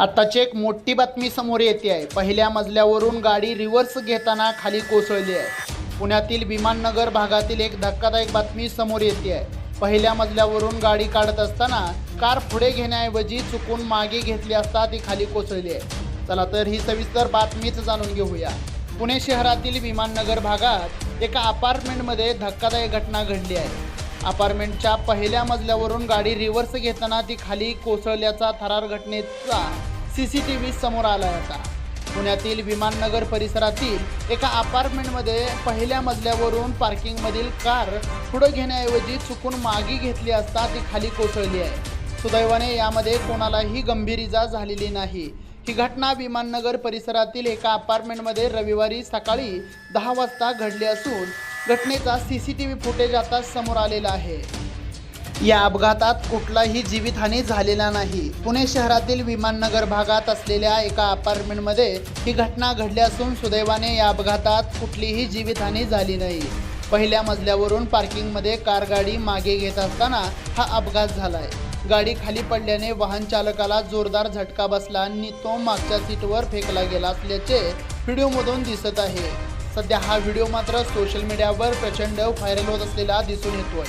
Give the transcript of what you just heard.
आत्ताची एक मोठी बातमी समोर येते आहे. पहिल्या मजल्यावरून गाडी रिव्हर्स घेताना खाली कोसळली आहे. पुण्यातील विमाननगर भागातील एक धक्कादायक बातमी समोर येते आहे. पहिल्या मजल्यावरून गाडी काढत असताना कार पुढे घेण्याऐवजी चुकून मागे घेतली असता ती खाली कोसळली आहे. चला तर ही सविस्तर बातमीच जाणून घेऊया. पुणे शहरातील विमाननगर भागात एका अपार्टमेंटमध्ये धक्कादायक घटना घडली आहे. अपार्टमेंटच्या पहिल्या मजल्यावरून गाडी रिव्हर्स घेताना ती खाली कोसळल्याचा थरार घटनेचा सी सी टी व्ही समोर आला होता. पुण्यातील विमाननगर परिसरातील एका अपार्टमेंटमध्ये पहिल्या मजल्यावरून पार्किंगमधील कार पुढं घेण्याऐवजी चुकून मागे घेतली असता ती खाली कोसळली आहे. सुदैवाने यामध्ये कोणालाही गंभीर इजा झालेली नाही. ही घटना विमाननगर परिसरातील एका अपार्टमेंटमध्ये रविवारी सकाळी दहा वाजता घडली असून घटनेचा C C T V footage आता समोर आलेला आहे. या अपघातात कुठलाही जीवितहानी झालेला नाही. पुणे शहरातील विमाननगर भागात असलेल्या एका अपार्टमेंटमध्ये ही घटना घडली असून सुदैवाने या अपघातात कुठलीही जीवितहानी झाली नाही. पहिल्या मजल्यावरून पार्किंगमध्ये कार गाडी मागे घेत असताना हा अपघात झालाय. गाडी खाली पडल्याने वाहन चालकाला जोरदार झटका बसला. आणि तो मागच्या सीटवर फेकला गेला असल्याचे व्हिडिओमधून दिसत आहे. सध्या हा व्हिडिओ मात्र सोशल मीडियावर प्रचंड व्हायरल होत असलेला दिसून येतोय.